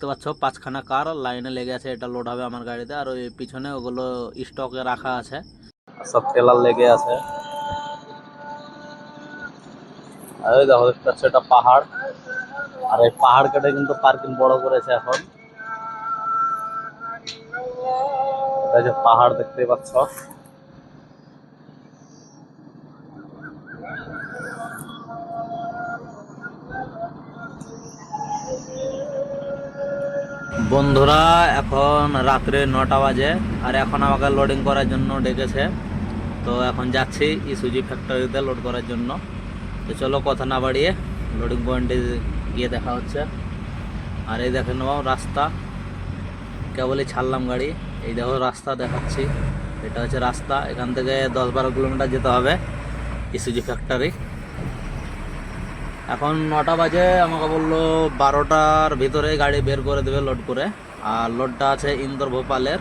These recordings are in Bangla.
দেখতে পাচ্ছ, পাঁচখানা কার লাইনে লেগে আছে, এটা লোড হবে আমার গাড়িতে। আর ওই পিছনে ওগুলো স্টকে রাখা আছে। সব টেলার লেগে আছে। আর ওই দেখো, দেখতে পাচ্ছ, এটা পাহাড়। আর এই পাহাড় কেটে কিন্তু পার্কিং বড় করেছে এখন। এটা যে পাহাড় দেখতেই পাচ্ছ। বন্ধুরা, এখন রাত্রে নটা বাজে, আর এখন আমাকে লোডিং করার জন্য ডেকেছে। তো এখন যাচ্ছি ইসুজি ফ্যাক্টরিতে লোড করার জন্য। তো চলো কথা না বাড়িয়ে লোডিং পয়েন্টে গিয়ে দেখা হচ্ছে। আর এই দেখে নেওয়া রাস্তা। কেবলই ছাড়লাম গাড়ি। এই দেখো রাস্তা দেখাচ্ছি। এটা হচ্ছে রাস্তা। এখান থেকে দশ বারো কিলোমিটার যেতে হবে ইসুজি ফ্যাক্টরি এখন নটা বাজে, আমাকে বলল বারোটার ভিতরে গাড়ি বের করে দেবে লোড করে। আর লোডটা আছে ইন্দোর ভোপালের।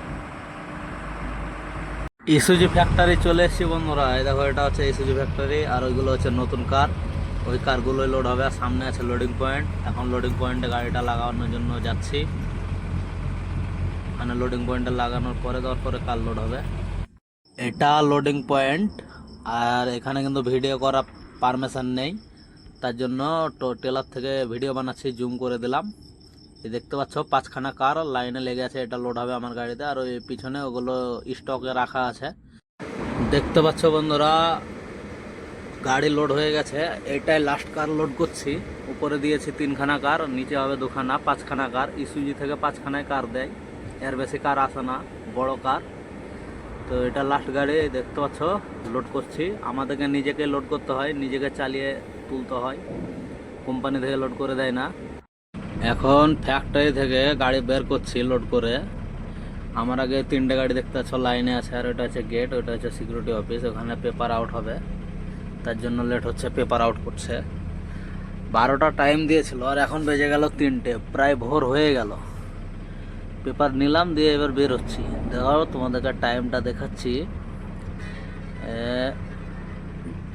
ইসুজি ফ্যাক্টরি চলে এসেছি বন্ধুরা। এই দেখো, এটা হচ্ছে ইসুজি ফ্যাক্টরি আর ওইগুলো হচ্ছে নতুন কার ওই কারগুলোই লোড হবে, আর সামনে আছে লোডিং পয়েন্ট এখন লোডিং পয়েন্টে গাড়িটা লাগানোর জন্য যাচ্ছি। মানে লোডিং পয়েন্টে লাগানোর পরে, দেওয়ার পরে কার লোড হবে। এটা লোডিং পয়েন্ট আর এখানে কিন্তু ভিডিও করা পারমিশন নেই। তার জন্য টেলার থেকে ভিডিও বানাচ্ছি, জুম করে দিলাম। দেখতে পাচ্ছ, পাঁচখানা কার, লাইনে লেগে আছে, এটা লোড হবে আমার গাড়িতে। আর ওই পিছনে ওগুলো স্টকে রাখা আছে। দেখতে পাচ্ছ বন্ধুরা, গাড়ি লোড হয়ে গেছে। এটাই লাস্ট কার লোড করছি। উপরে দিয়েছি তিনখানা কার, নিচে হবে দুখানা, পাঁচখানা কার। ইসুজি থেকে পাঁচখানায় কার দেয়। এর বেশি কার আসে না, বড় কার। তো এটা লাস্ট গাড়ি, দেখতে পাচ্ছ লোড করছি। আমাদেরকে নিজেকে লোড করতে হয়, নিজেকে চালিয়ে তুলতে হয়। কোম্পানি থেকে লোড করে দেয় না। এখন ফ্যাক্টরি থেকে গাড়ি বের করছি লোড করে। আমার আগে তিনটে গাড়ি দেখতে পাচ্ছ, লাইনে আছে আর ওটা হচ্ছে গেট ওটা হচ্ছে সিকিউরিটি অফিস ওখানে পেপার আউট হবে। তার জন্য লেট হচ্ছে পেপার আউট করছে। বারোটা টাইম দিয়েছিল আর এখন বেজে গেল তিনটে, প্রায় ভোর হয়ে গেল। পেপার নিলাম, দিয়ে এবার বের হচ্ছি। দেখো, তোমাদেরকে টাইমটা দেখাচ্ছি।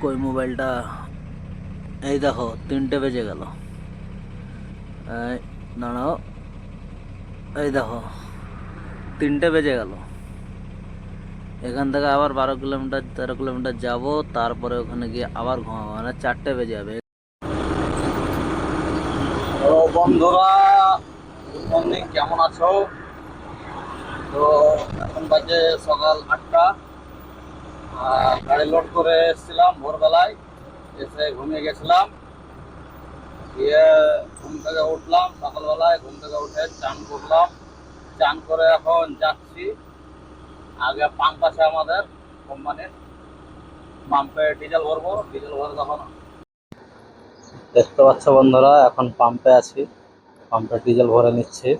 কই মোবাইলটা এই দেখো, তিনটে বেজে গেল। দাঁড়াও। এই দেখো, তিনটে বেজে গেল। এখান থেকে আবার বারো কিলোমিটার, তেরো কিলোমিটার যাব, তারপরে ওখানে গিয়ে আবার ঘুমাবো। মানে চারটে বেজে যাবে। বন্ধুরা কেমন আছো? তো এখন বাজে সকাল আটটা। গাড়ি লোড করে এসেছিলাম ভোরবেলায়। এসে ঘুমিয়ে গেছিলাম। দিয়ে ঘুম থেকে উঠলাম, সকালবেলায় ঘুম থেকে উঠে চান করলাম। চান করে এখন যাচ্ছি আগে পাম্প আছে আমাদের কোম্পানির। পাম্পে ডিজেল ভরবো, ডিজেল ভরে তখন দেখতে পাচ্ছ বন্ধুরা, এখন পাম্পে আছি। পাম্পে ডিজেল ভরে নিচ্ছি।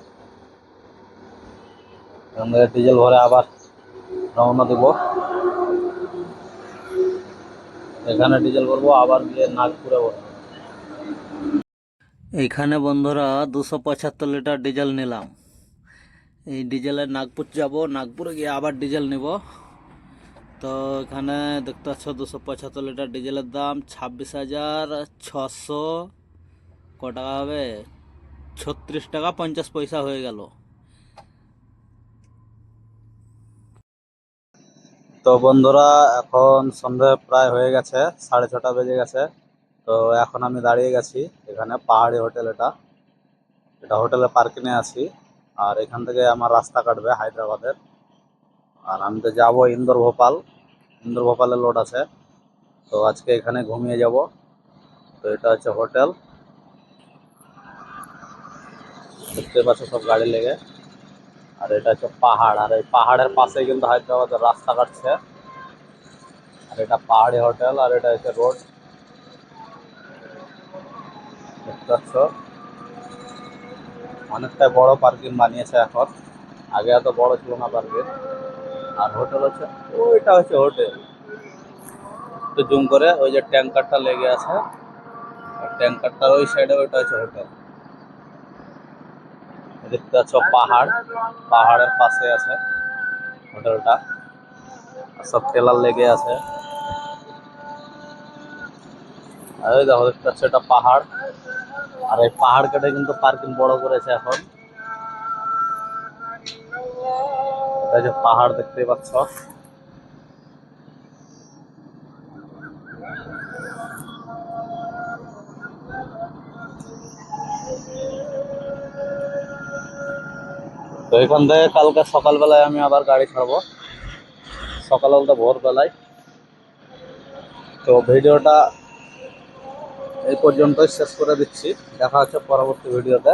ডিজেল ভরে আবার রওনা দেব। এখানে ডিজেল ভরবো, আবার গিয়ে নাগপুরে ভরবো। এইখানে বন্ধুরা দুশো পঁচাত্তর লিটার ডিজেল নিলাম। এই ডিজেলে নাগপুর যাব, নাগপুরে গিয়ে আবার ডিজেল নিব। তো এখানে দেখতে পাচ্ছ দুশো পঁচাত্তর লিটার ডিজেলের দাম, ছাব্বিশ হাজার ছশো, ক টাকা হবে? ছত্রিশ টাকা পঞ্চাশ পয়সা হয়ে গেল। তো বন্ধুরা, এখন সন্ধে প্রায় হয়ে গেছে, সাড়ে ছটা বেজে গেছে। তো এখন আমি দাঁড়িয়ে গেছি এখানে পাহাড়ি হোটেল এটা। এটা হোটেলে পার্কিংয়ে আছি। আর এখান থেকে আমার রাস্তা কাটবে হায়দ্রাবাদের। আর আমি তো যাব ইন্দোর ভোপাল ইন্দোর ভোপালের লোড আছে। তো আজকে এখানে ঘুমিয়ে যাব। তো এটা হচ্ছে হোটেল। দেখতে পাচ্ছ সব গাড়ি লেগে। আর এটা হচ্ছে পাহাড়, আর এই পাহাড়ের পাশে কিন্তু হায়দ্রাবাদের রাস্তা কাটছে। আর এটা পাহাড়ি হোটেল, আর এটা হচ্ছে রোড। দেখতে অনেকটাই বড় পার্কিং বানিয়েছে এখন। আগে এত বড় ছিল না পার্কিং। আর হোটেল হচ্ছে, ওইটা হচ্ছে হোটেল। একটু জুম করে, ওই যে ট্যাঙ্কারটা লেগে আছে। আর ট্যাঙ্কারটার ওই সাইডে ওইটা হচ্ছে হোটেল। দেখতে পাচ্ছ পাহাড়। পাহাড়ের পাশে আছে হোটেলটা। সব টেলার লেগে আছে। আর ওই দেখো, দেখতে পাচ্ছ এটা পাহাড়। আর এই পাহাড় কেটে কিন্তু পার্কিং বড় করেছে এখন। এটা যে পাহাড় দেখতে পাচ্ছ। তো এখান থেকে কালকে সকালবেলায় আমি আবার গাড়ি ছাড়বো। সকাল বলতে ভোরবেলায়। তো ভিডিওটা এই পর্যন্তই শেষ করে দিচ্ছি। দেখা হচ্ছে পরবর্তী ভিডিওতে।